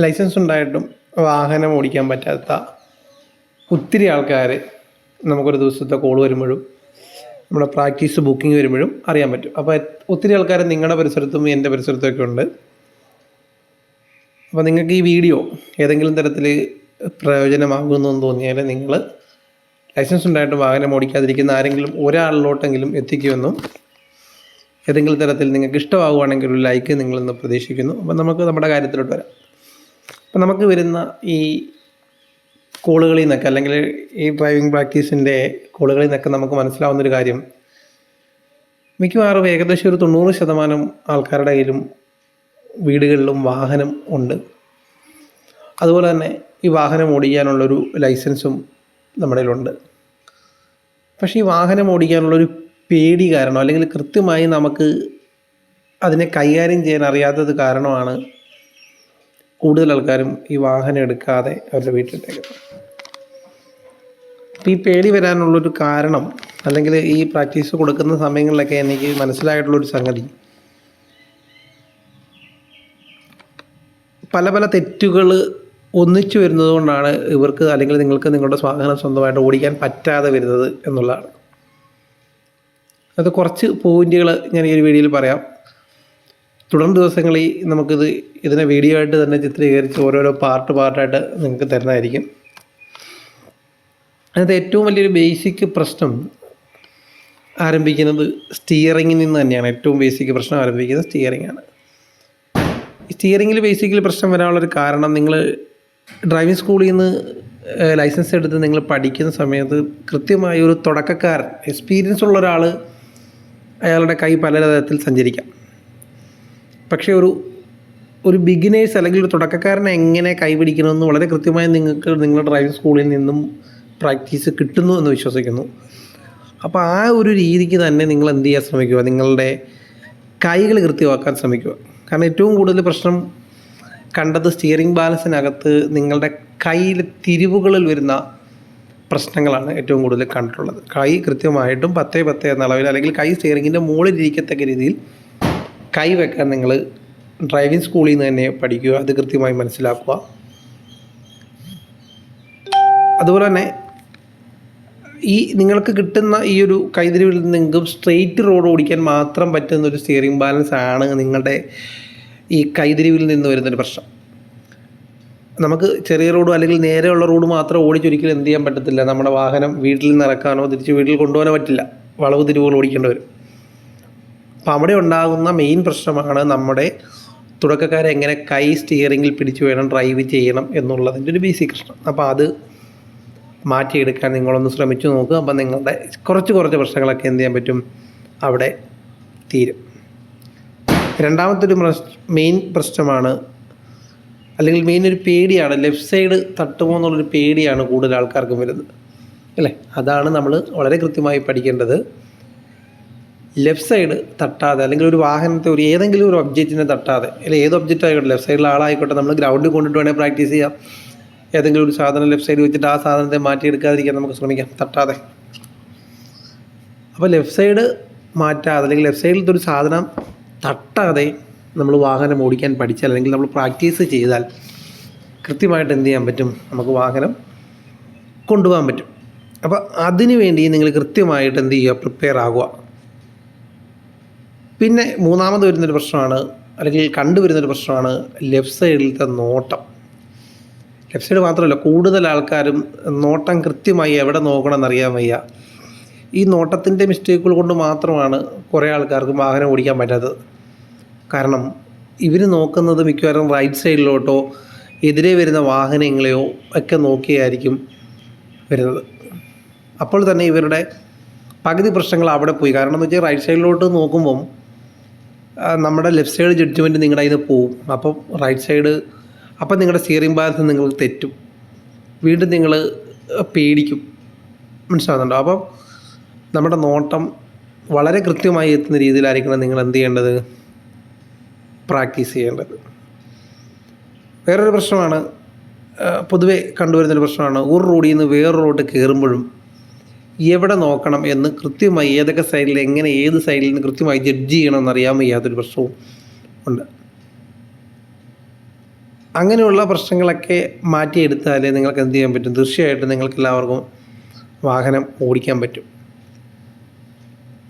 Licence ഉണ്ടായിട്ടും വാഹനം ഓടിക്കാൻ പറ്റാത്ത ഒത്തിരി ആൾക്കാർ നമുക്കൊരു ദിവസത്തെ കോൾ വരുമ്പോഴും നമ്മുടെ പ്രാക്ടീസ് ബുക്കിംഗ് വരുമ്പോഴും അറിയാൻ പറ്റും. അപ്പോൾ ഒത്തിരി ആൾക്കാർ നിങ്ങളുടെ പരിസരത്തും എന്റെ പരിസരത്തും ഒക്കെ ഉണ്ട്. അപ്പോൾ നിങ്ങൾക്ക് ഈ വീഡിയോ ഏതെങ്കിലും തരത്തിൽ പ്രയോജനമാകുമെന്ന് തോന്നിയാൽ നിങ്ങൾ ലൈസൻസ് ഉണ്ടായിട്ട് വാഹനം ഓടിക്കാതിരിക്കുന്ന ആരെങ്കിലും ഒരാളിലോട്ടെങ്കിലും എത്തിക്കുമെന്നും ഏതെങ്കിലും തരത്തിൽ നിങ്ങൾക്ക് ഇഷ്ടമാകുവാണെങ്കിൽ ഒരു ലൈക്ക് നിങ്ങളിന്ന് പ്രതീക്ഷിക്കുന്നു. അപ്പം നമുക്ക് നമ്മുടെ കാര്യത്തിലോട്ട് വരാം. അപ്പം നമുക്ക് വരുന്ന ഈ കോളുകളിൽ നിന്നൊക്കെ അല്ലെങ്കിൽ ഈ ഡ്രൈവിംഗ് പ്രാക്ടീസിന്റെ കോളുകളിൽ നിന്നൊക്കെ നമുക്ക് മനസ്സിലാവുന്നൊരു കാര്യം. മിക്കവാറും ഏകദേശം ഒരു തൊണ്ണൂറ് ശതമാനം ആൾക്കാരുടെ കയ്യിലും വീടുകളിലും വാഹനം ഉണ്ട്. അതുപോലെ തന്നെ ഈ വാഹനം ഓടിക്കാനുള്ളൊരു ലൈസൻസും നമ്മുടെ ഉണ്ട് പക്ഷേ ഈ വാഹനം ഓടിക്കാനുള്ളൊരു പേടി കാരണം അല്ലെങ്കിൽ കൃത്യമായി നമുക്ക് അതിനെ കൈകാര്യം ചെയ്യാൻ അറിയാത്തത് കാരണമാണ് കൂടുതൽ ആൾക്കാരും ഈ വാഹനം എടുക്കാതെ അവരുടെ വീട്ടിലേക്ക് അപ്പോൾ ഈ പേടി വരാനുള്ളൊരു കാരണം അല്ലെങ്കിൽ ഈ പ്രാക്ടീസ് കൊടുക്കുന്ന സമയങ്ങളിലൊക്കെ എനിക്ക് മനസ്സിലായിട്ടുള്ളൊരു സംഗതി പല പല തെറ്റുകൾ ഒന്നിച്ചു വരുന്നതുകൊണ്ടാണ് ഇവർക്ക് അല്ലെങ്കിൽ നിങ്ങൾക്ക് നിങ്ങളുടെ വാഹനം സ്വന്തമായിട്ട് ഓടിക്കാൻ പറ്റാതെ വരുന്നത് എന്നുള്ളതാണ്. അത് കുറച്ച് പോയിന്റുകൾ ഞാൻ ഈ ഒരു വീഡിയോയിൽ പറയാം. തുടർന്ന് ദിവസങ്ങളിൽ നമുക്കിത് ഇതിനെ വീഡിയോ ആയിട്ട് തന്നെ ചിത്രീകരിച്ച് ഓരോരോ പാർട്ട് പാർട്ടായിട്ട് നിങ്ങൾക്ക് തരുന്നതായിരിക്കും. അതിനകത്ത് ഏറ്റവും വലിയൊരു ബേസിക് പ്രശ്നം ആരംഭിക്കുന്നത് സ്റ്റിയറിങ്ങിൽ നിന്ന് തന്നെയാണ്. ഏറ്റവും ബേസിക് പ്രശ്നം ആരംഭിക്കുന്നത് സ്റ്റിയറിംഗ് ആണ്. സ്റ്റിയറിങ്ങിൽ ബേസിക്കലി പ്രശ്നം വരാനുള്ളൊരു കാരണം നിങ്ങൾ ഡ്രൈവിംഗ് സ്കൂളിൽ നിന്ന് ലൈസൻസ് എടുത്ത് നിങ്ങൾ പഠിക്കുന്ന സമയത്ത് കൃത്യമായ ഒരു തുടക്കക്കാരൻ എക്സ്പീരിയൻസ് ഉള്ള ഒരാൾ അയാളുടെ കൈ പല തരത്തിൽ സഞ്ചരിക്കാം. പക്ഷേ ഒരു ഒരു ബിഗിനേഴ്സ് അല്ലെങ്കിൽ ഒരു തുടക്കക്കാരനെ എങ്ങനെ കൈപിടിക്കണമെന്ന് വളരെ കൃത്യമായി നിങ്ങൾക്ക് നിങ്ങളുടെ ഡ്രൈവിംഗ് സ്കൂളിൽ നിന്നും പ്രാക്ടീസ് കിട്ടുന്നു എന്ന് വിശ്വസിക്കുന്നു. അപ്പോൾ ആ ഒരു രീതിക്ക് തന്നെ നിങ്ങൾ എന്ത് ചെയ്യാൻ ശ്രമിക്കുക? നിങ്ങളുടെ കൈകൾ കൃത്യമാക്കാൻ ശ്രമിക്കുക. കാരണം ഏറ്റവും കൂടുതൽ പ്രശ്നം കണ്ടത് സ്റ്റിയറിംഗ് ബാലൻസിനകത്ത് നിങ്ങളുടെ കയ്യിൽ തിരിവുകളിൽ വരുന്ന പ്രശ്നങ്ങളാണ് ഏറ്റവും കൂടുതൽ കണ്ടിട്ടുള്ളത്. കൈ കൃത്യമായിട്ടും പത്തേ പത്തേ എന്ന അളവിൽ അല്ലെങ്കിൽ കൈ സ്റ്റിയറിങ്ങിന്റെ മുകളിലിരിക്കത്തക്ക രീതിയിൽ കൈ വെക്കാൻ നിങ്ങൾ ഡ്രൈവിംഗ് സ്കൂളിൽ നിന്ന് തന്നെ പഠിക്കുക അത് കൃത്യമായി മനസ്സിലാക്കുക. അതുപോലെ തന്നെ ഈ നിങ്ങൾക്ക് കിട്ടുന്ന ഈ ഒരു കൈതിരിവിൽ നിങ്ങൾക്ക് സ്ട്രെയിറ്റ് റോഡ് ഓടിക്കാൻ മാത്രം പറ്റുന്ന ഒരു സ്റ്റിയറിംഗ് ബാലൻസ് ആണ് നിങ്ങളുടെ ഈ കൈതിരിവിൽ നിന്ന് വരുന്നൊരു പ്രശ്നം. നമുക്ക് ചെറിയ റോഡും അല്ലെങ്കിൽ നേരെയുള്ള റോഡ് മാത്രം ഓടിച്ചൊരിക്കലും എന്ത് ചെയ്യാൻ പറ്റത്തില്ല. നമ്മുടെ വാഹനം വീട്ടിൽ നിന്ന് ഇറക്കാനോ തിരിച്ച് വീട്ടിൽ കൊണ്ടുപോകാനോ പറ്റില്ല. വളവ് തിരിവുകൾ ഓടിക്കേണ്ടി വരും. അപ്പോൾ അവിടെ ഉണ്ടാകുന്ന മെയിൻ പ്രശ്നമാണ് നമ്മുടെ തുടക്കക്കാരെ എങ്ങനെ കൈ സ്റ്റിയറിങ്ങിൽ പിടിച്ച് വേണം ഡ്രൈവ് ചെയ്യണം എന്നുള്ളതിന്റെ ഒരു ബേസിക് പ്രശ്നം. അപ്പോൾ അത് മാറ്റിയെടുക്കാൻ നിങ്ങളൊന്ന് ശ്രമിച്ചു നോക്കുക. അപ്പം നിങ്ങളുടെ കുറച്ച് കുറച്ച് പ്രശ്നങ്ങളൊക്കെ എന്ത് ചെയ്യാൻ പറ്റും? അവിടെ തീരും. രണ്ടാമത്തെ ഒരു മെയിൻ പ്രശ്നമാണ് അല്ലെങ്കിൽ മെയിൻ ഒരു പേടിയാണ് ലെഫ്റ്റ് സൈഡ് തട്ടുമോ എന്നുള്ളൊരു പേടിയാണ് കൂടുതൽ ആൾക്കാർക്കും വരുന്നത്. അല്ലേ? അതാണ് നമ്മൾ വളരെ കൃത്യമായി പഠിക്കേണ്ടത്. ലെഫ്റ്റ് സൈഡ് തട്ടാതെ അല്ലെങ്കിൽ ഒരു വാഹനത്തെ ഒരു ഏതെങ്കിലും ഒരു ഒബ്ജക്റ്റിനെ തട്ടാതെ അല്ലെങ്കിൽ ഏത് ഒബ്ജക്റ്റ് ആയിക്കോട്ടെ ലെഫ്റ്റ് സൈഡിലെ ആളായിക്കോട്ടെ നമ്മൾ ഗ്രൗണ്ടിൽ കൊണ്ടിട്ട് വേണേൽ പ്രാക്ടീസ് ചെയ്യാം. ഏതെങ്കിലും ഒരു സാധനം ലെഫ്റ്റ് സൈഡ് വെച്ചിട്ട് ആ സാധനത്തെ മാറ്റിയെടുക്കാതിരിക്കാൻ നമുക്ക് ശ്രമിക്കാം തട്ടാതെ. അപ്പോൾ ലെഫ്റ്റ് സൈഡ് മാറ്റാതെ അല്ലെങ്കിൽ ലെഫ്റ്റ് സൈഡിലത്തെ ഒരു സാധനം തട്ടാതെ നമ്മൾ വാഹനം ഓടിക്കാൻ പഠിച്ചാൽ അല്ലെങ്കിൽ നമ്മൾ പ്രാക്ടീസ് ചെയ്താൽ കൃത്യമായിട്ട് എന്ത് ചെയ്യാൻ പറ്റും? നമുക്ക് വാഹനം കൊണ്ടുപോകാൻ പറ്റും. അപ്പോൾ അതിനു വേണ്ടി നിങ്ങൾ കൃത്യമായിട്ട് എന്ത് ചെയ്യുക? പ്രിപ്പയർ ആകുക. പിന്നെ മൂന്നാമത് വരുന്നൊരു പ്രശ്നമാണ് അല്ലെങ്കിൽ കണ്ടുവരുന്നൊരു പ്രശ്നമാണ് ലെഫ്റ്റ് സൈഡിലത്തെ നോട്ടം. ലെഫ്റ്റ് സൈഡ് മാത്രമല്ല കൂടുതൽ ആൾക്കാരും നോട്ടം കൃത്യമായി എവിടെ നോക്കണം എന്നറിയാൻ വയ്യ. ഈ നോട്ടത്തിന്റെ മിസ്റ്റേക്കുകൾ കൊണ്ട് മാത്രമാണ് കുറേ ആൾക്കാർക്ക് വാഹനം ഓടിക്കാൻ പറ്റാത്തത്. കാരണം ഇവർ നോക്കുന്നത് മിക്കവാറും റൈറ്റ് സൈഡിലോട്ടോ എതിരെ വരുന്ന വാഹനങ്ങളെയോ ഒക്കെ നോക്കിയായിരിക്കും വരുന്നത്. അപ്പോൾ തന്നെ ഇവരുടെ പകുതി പ്രശ്നങ്ങൾ അവിടെ പോയി. കാരണം എന്ന് വെച്ചാൽ റൈറ്റ് സൈഡിലോട്ട് നോക്കുമ്പം നമ്മുടെ ലെഫ്റ്റ് സൈഡ് ജഡ്ജ്മെന്റ് നിങ്ങളുടെ അതിന് പോവും. അപ്പം റൈറ്റ് സൈഡ് അപ്പം നിങ്ങളുടെ സ്റ്റിയറിംഗ് ബാലൻസ് നിങ്ങൾ തെറ്റും. വീണ്ടും നിങ്ങൾ പേടിക്കും. മനസ്സിലാകുന്നുണ്ടോ അപ്പം നമ്മുടെ നോട്ടം വളരെ കൃത്യമായി എത്തുന്ന രീതിയിലായിരിക്കണം നിങ്ങൾ എന്ത് ചെയ്യേണ്ടത്? പ്രാക്ടീസ് ചെയ്യേണ്ടത്. വേറൊരു പ്രശ്നമാണ് പൊതുവെ കണ്ടുവരുന്നൊരു പ്രശ്നമാണ്. ഒരു റോഡിൽ നിന്ന് വേറൊരു റോഡ് കയറുമ്പോഴും എവിടെ നോക്കണം എന്ന് കൃത്യമായി ഏതൊക്കെ സൈഡിൽ എങ്ങനെ ഏത് സൈഡിൽ നിന്ന് കൃത്യമായി ജഡ്ജ് ചെയ്യണമെന്ന് അറിയാൻ വയ്യാത്തൊരു പ്രശ്നവും ഉണ്ട്. അങ്ങനെയുള്ള പ്രശ്നങ്ങളൊക്കെ മാറ്റിയെടുത്താലേ നിങ്ങൾക്ക് എന്ത് ചെയ്യാൻ പറ്റും? തീർച്ചയായിട്ടും നിങ്ങൾക്ക് എല്ലാവർക്കും വാഹനം ഓടിക്കാൻ പറ്റും.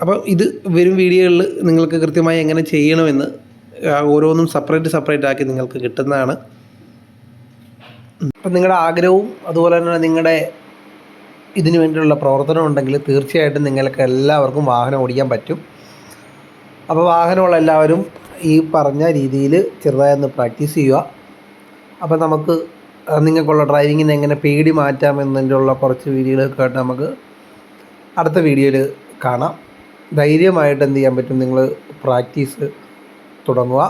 അപ്പോൾ ഇത് വരും വീഡിയോകളിൽ നിങ്ങൾക്ക് കൃത്യമായി എങ്ങനെ ചെയ്യണമെന്ന് ഓരോന്നും സെപ്പറേറ്റ് സെപ്പറേറ്റ് ആക്കി നിങ്ങൾക്ക് കിട്ടുന്നതാണ്. അപ്പം നിങ്ങളുടെ ആഗ്രഹവും അതുപോലെ തന്നെ നിങ്ങളുടെ ഇതിനു വേണ്ടിയുള്ള പ്രവർത്തനം ഉണ്ടെങ്കിൽ തീർച്ചയായിട്ടും നിങ്ങൾക്ക് എല്ലാവർക്കും വാഹനം ഓടിക്കാൻ പറ്റും. അപ്പോൾ വാഹനമുള്ള എല്ലാവരും ഈ പറഞ്ഞ രീതിയിൽ ചെറുതായി ഒന്ന് പ്രാക്ടീസ് ചെയ്യുക. അപ്പോൾ നമുക്ക് നിങ്ങൾക്കുള്ള ഡ്രൈവിങ്ങിന് എങ്ങനെ പേടി മാറ്റാമെന്നതിനുള്ള കുറച്ച് വീഡിയോകൾ ആയിട്ട് നമുക്ക് അടുത്ത വീഡിയോയിൽ കാണാം. ധൈര്യമായിട്ട് എന്ത് ചെയ്യാൻ പറ്റും? നിങ്ങൾ പ്രാക്ടീസ് തുടങ്ങുക.